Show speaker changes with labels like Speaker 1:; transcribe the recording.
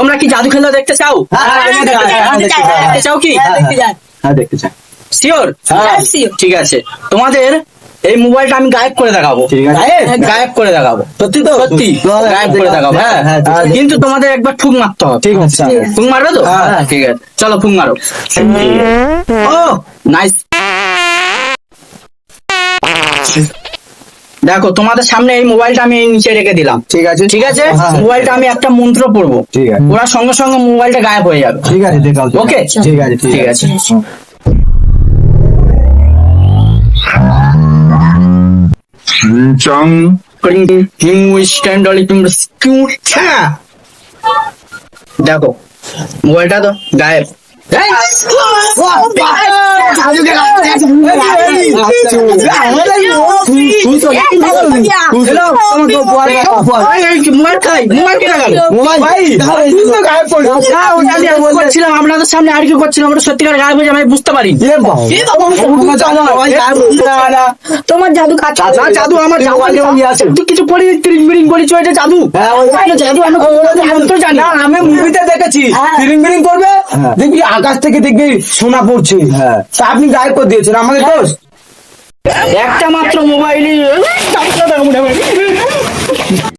Speaker 1: তোমরা কি জাদু খেলা দেখতে চাও?
Speaker 2: হ্যাঁ, হ্যাঁ, দেখতে হ্যাঁ,
Speaker 1: চাও কি?
Speaker 2: হ্যাঁ, দেখতে চাই।
Speaker 1: শিওর ঠিক আছে। তোমাদের এই মোবাইলটা আমি গায়েব করে দেখাবো। গায়েব। করে দেখাবো।
Speaker 2: সত্যি তো?
Speaker 1: সত্যি। গায়েব করে দেখাবো। হ্যাঁ
Speaker 2: হ্যাঁ,
Speaker 1: কিন্তু তোমাদের একবার ঠুক মারতে হবে।
Speaker 2: ঠিক আছে
Speaker 1: ফুং মারবে তো?
Speaker 2: হ্যাঁ।
Speaker 1: ঠিক আছে। চলো ফুং মারো। ও নাইস। দেখো তোমাদের সামনে এই মোবাইলটা আমি এই নিচে রেখে দিলাম
Speaker 2: ঠিক আছে
Speaker 1: ঠিক আছে
Speaker 2: হ্যাঁ।
Speaker 1: মোবাইলটা আমি একটা মন্ত্র পড়ব
Speaker 2: ঠিক আছে
Speaker 1: ওরা সঙ্গে সঙ্গে মোবাইলটা গায়েব হয়ে যাবে
Speaker 2: ঠিক আছে দেখাও
Speaker 1: ওকে
Speaker 2: ঠিক আছে
Speaker 1: ঠিক আছে দেখো মোবাইলটা তো গায়েব মোবাইল করছিলাম আপনাদের সামনে আর কি করছিলাম? ওটা সত্যিকার গায়েব হয়ে আমি বুঝতে পারি।
Speaker 3: তোমার জাদু
Speaker 1: জাদু আমার তুই কিছু পড়ি ট্রিং বিরিং বলিছ এটা জাদু। জাদু আমি আমি তো জানি
Speaker 2: আমি মুভিতে দেখেছি ফিলিং করবে দেখবি আকাশ থেকে দেখবি সোনা পড়ছে। তা আপনি গায়েব করে দিয়েছেন আমাদের দোষ।
Speaker 1: একটা মাত্র মোবাইলে